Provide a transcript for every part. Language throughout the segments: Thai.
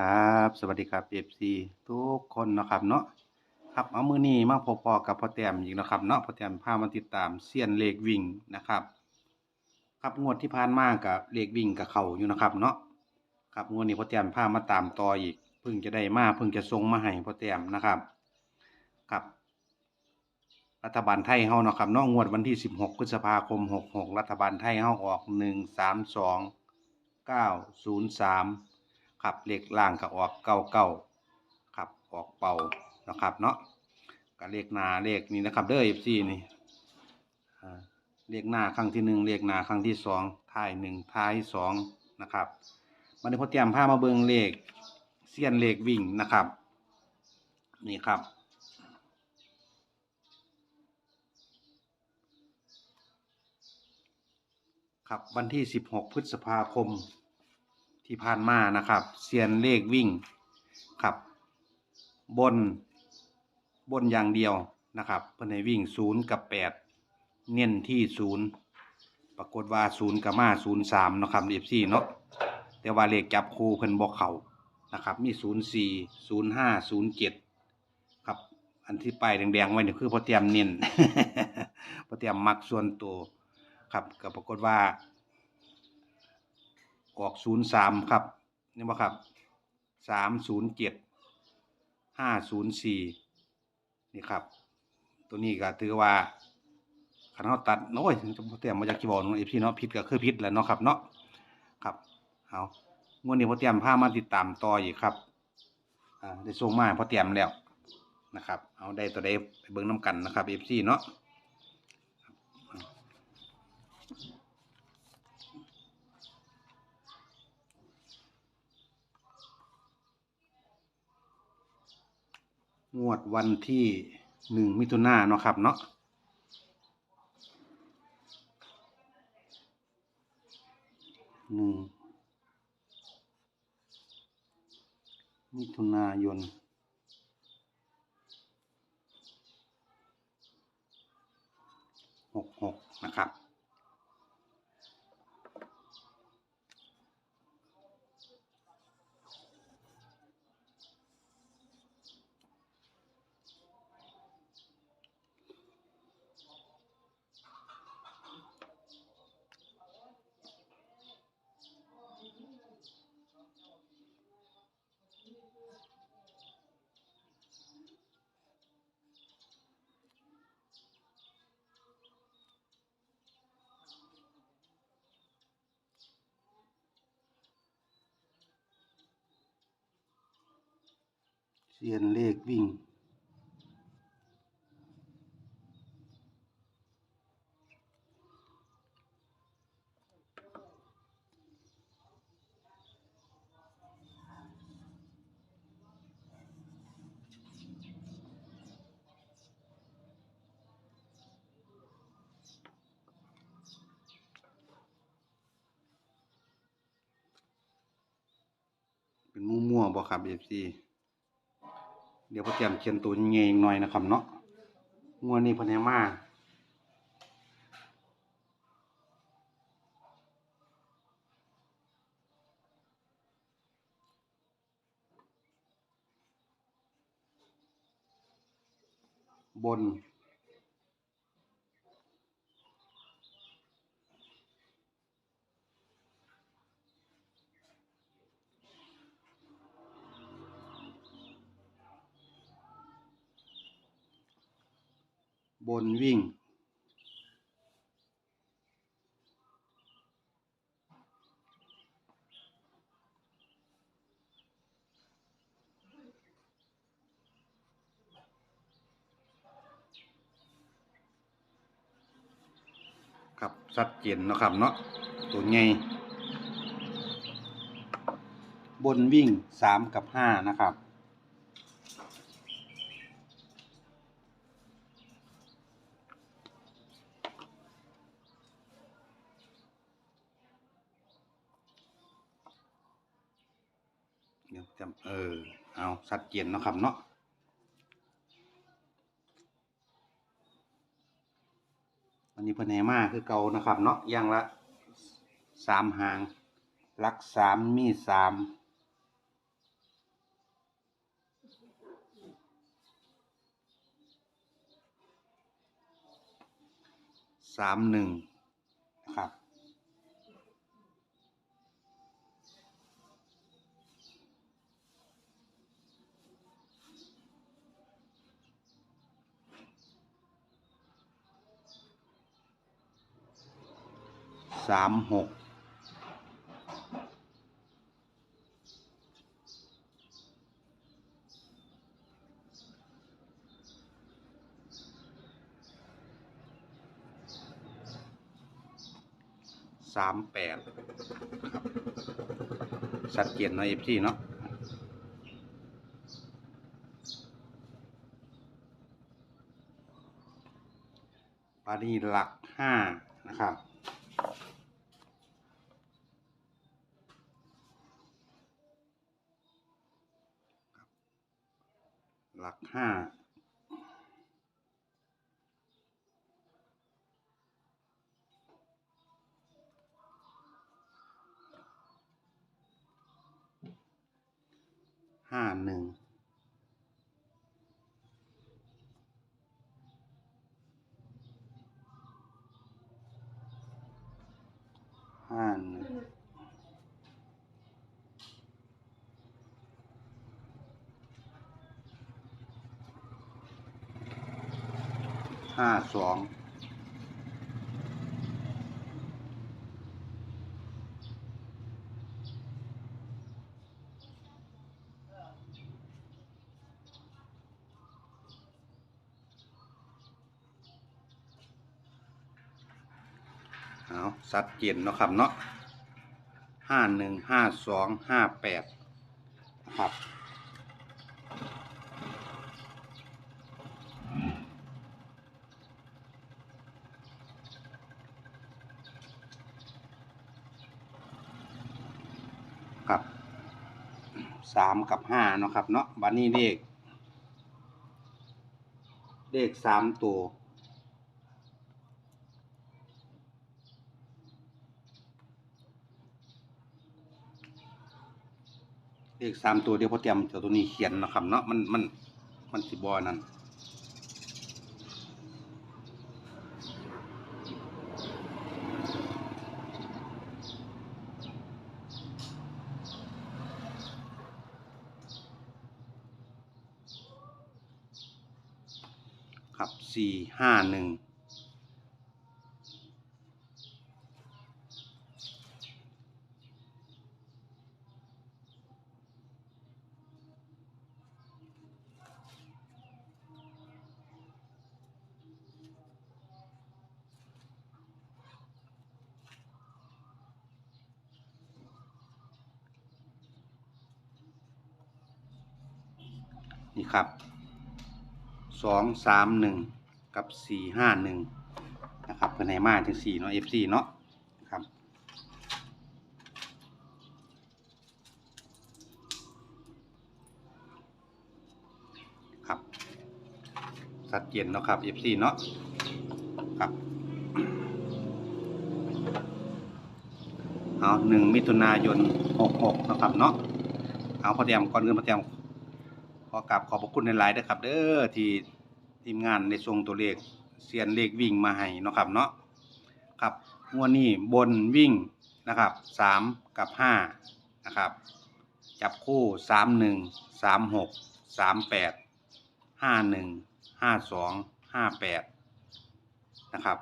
ครับ สวัสดีครับ FC ทุกคนนะครับเนาะครับเอามือนี้มาพบปอกับพ่อแต้มอีกนะครับเนาะพ่อแต้มพามาติดตามเซียนเลขวิ่งนะครับ ครับงวดที่ผ่านมากับเลขวิ่งกับเขาอยู่นะครับเนาะครับงวดนี้พ่อแต้มพามาตามต่ออีกเพิ่งจะได้มาเพิ่งจะส่งมาให้พ่อแต้มนะครับครับ รัฐบาลไทยเฮาเนาะครับเนาะงวดวันที่ 16พฤษภาคม 66 รัฐบาลไทยเฮาออก 132 903 ครับเลขล่างก็ออก99ครับออกเป่านะครับเนาะก็เลขหน้าเลขนี้นะครับเด้อ FC นี่อ่เลขหน้าครั้งที่หนึ่งเลขหน้าครั้งที่สองท้ายหนึ่งท้ายสองนะครับวันนี้พอเตรียมผ้ามาเบิงเลขเสี้ยนเลขวิ่งนะครับ นี่ครับครับวันที่ 16 พฤษภาคม ที่ผ่านมานะครับเซียนเลขวิ่งครับ บนบนอย่างเดียวนะครับเพิ่นให้วิ่ง0กับ8เน้นที่0ปรากฏว่า0กับมา03เนามนะครับ FC เนาะแต่ว่าเลขจับคู่เพิ่นบ่เขานะครับมี04 05 07ครับ อันที่ป้ายแดงๆไว้เนี่ยคือพอเตรียมเน้นพอเตรียมมักส่วนตัวครับก็ปรากฏว่า ออก03ครับนี่บ่ครับ307 504นี่ครับ ตัวนี้ก็ถือว่าคันเฮาตัดโอ้ยพอเตรียมมาจากที่บอกเนาะ FC เนาะผิดก็คือผิดแหละเนาะครับเนาะครับเอางวดนี้พอเตรียมพามาติดตามต่ออีกครับอ่าได้ส่งมาให้พอเตรียมแล้วนะครับ เอาได้ตัวใดไปเบิ่งน้ำกันนะครับ FC เนาะ งวดวันที่หนึ่งมิถุนาเนาะครับเนาะหนึ่งมิถุนายนหกหกนะครับ เซียนเลขวิ่ง เป็นมั่วๆบ่ครับเอฟซี เดี๋ยวพอเตรียมเขียนตัวเงยหน่อยนะครับเนาะงวดนี้เนให้มาบน บ นวิ่ง ครับชัดเจนเนาะครับเนาะตัวใหญ่บนวิ่งสามกับห้านะครับ สัดเจนยนนะครับเนาะอันนี้เพิ่นให้มาคือเก่านะครับ เนาะย่างละสามหางลักสามมีสามสามหนึ่งนะครับ สามหกสามแปดชัดเจนเนาะเอฟซีเนาะปานีหลักห้านะครับ ห้าห้าหนึ่ง ห้าหนึ่ง ห้าสองเอาสัดเจนเนาะครับเนาะห้าหนึ่งห้าสองห้าแปดครับ สามกับห้าเนาะครับเนาะบันนี้เลขเลขสามตัวเลขสามตัวเดียวพอเตรียมเจ้าตัวนี้เขียนนะครับเนาะมันมันมันสิบอนั่น สี่ห้าหนึ่งนี่ครับสองสามหนึ่ง กับสี่ห้าหนึ่งนะครับเพื่อนให้มาถึงสี่เนาะ FC เนาะครับครับสัดเจนเนาะครับ FC เนาะครับเอาหนึ่งมิถุนายนหกหกนะครับเนาะเอาพอเตรียมก่อนเงินพอเตรียมขอกราบขอบพระคุณในไลน์ด้วยครับ เด้อที่ ทีมงานในทรงตัวเลขเซียนเลขวิ่งมาให้เนาะครับเนาะครับงวดนี้บนวิ่งนะครับสามกับห้านะครับ จับคู่สามหนึ่งสามหกสามแปดห้าหนึ่งห้าสองห้าแปดนะครับ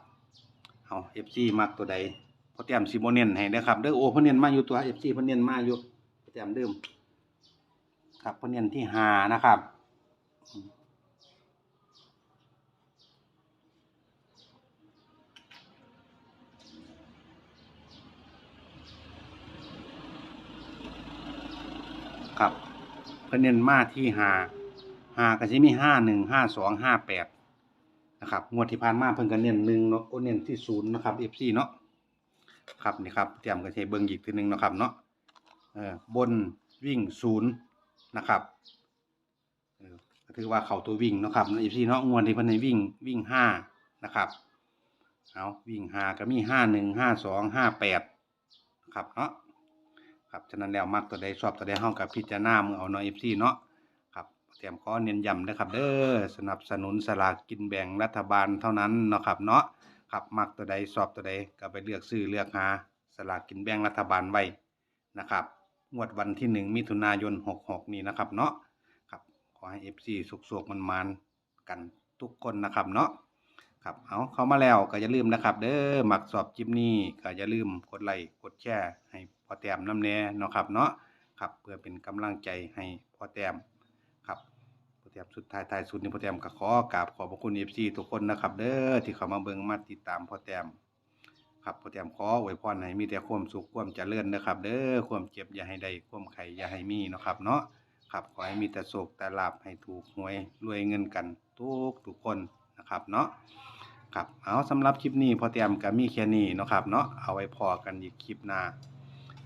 เอาเอฟซีมักตัวใดพอเตรียมซิโมเนนให้นะครับเด้อโอ้เพนเนียนมาอยู่ตัวเอฟซีเพนเนียนมาอยู่พอเตรียมเดิมครับเพนเนียนที่หานะครับ ครับเพิ่นเน้นมาที่หาหาก็สิมีห้าหนึ่งห้าสองห้าแปดนะครับงวดที่ผ่านมาเพิ่นก็เน้นหนึ่งเนาะโอเน้นที่ศูนย์นะครับเอฟซีเนาะครับนี่ครับเตรียมกันใช้เบิ่งอีกทีหนึ่งนะครับเนาะเออบนวิ่งศูนย์นะครับก็ถือว่าเข้าตัววิ่งนะครับเอฟซีเนาะงวดที่เพิ่นให้วิ่งวิ่งห้านะครับเอาวิ่งหาก็มีห้าหนึ่งห้าสองห้าแปดครับเนาะ ครับฉะนั้นแล้วมักตัวใดชอบตัวใดเฮากับพิจารณามือเอาน้อยเนาะ FC เนาะครับเตรียมข้อเน้นย้ำนะครับ เด้อสนับสนุนสลากกินแบ่งรัฐบาลเท่านั้นเนาะครับเนาะครับมักตัวใดสอบตัวใดก็ไปเลือกซื้อเลือกหาสลากกินแบ่งรัฐบาลไว้นะครับงวดวันที่หนึ่งมิถุนายน66นี้นะครับเนาะครับขอให้ FC สุกๆมันมันกันทุกคนนะครับเนาะครับเอาเข้ามาแล้วก็อย่าลืมนะครับ เด้อมักสอบจิปนี้ก็อย่าลืมกดไลค์กดแชร์ให้ อแต้มน้ำแน่เนาะครับเนาะครับเพื่อเป็นกำลังใจให้พอแต้มครับโปรแกรมสุดท้ายท้ายสุดนี้โปรแกรมก็ขอกราบขอบพระคุณ FC ทุกคนนะครับ เด้อที่เข้ามาเบิ่งมาติดตามโปรแกรมครับโปรแกรมขออวยพรให้มีแต่ความสุขความเจริญนะครับ เด้อความเจ็บอย่าให้ได้ความไข่อย่าให้มีเนาะครับเนาะครับขอให้มีแต่โศกแต่ลาบให้ถูกหวยรวยเงินกันทุกทุกคนนะครับเนาะครับเอาสำหรับคลิปนี้พอเตรียมก็มีแค่นี้นะครับเนาะเอาไว้พอกันอีกคลิปหน้า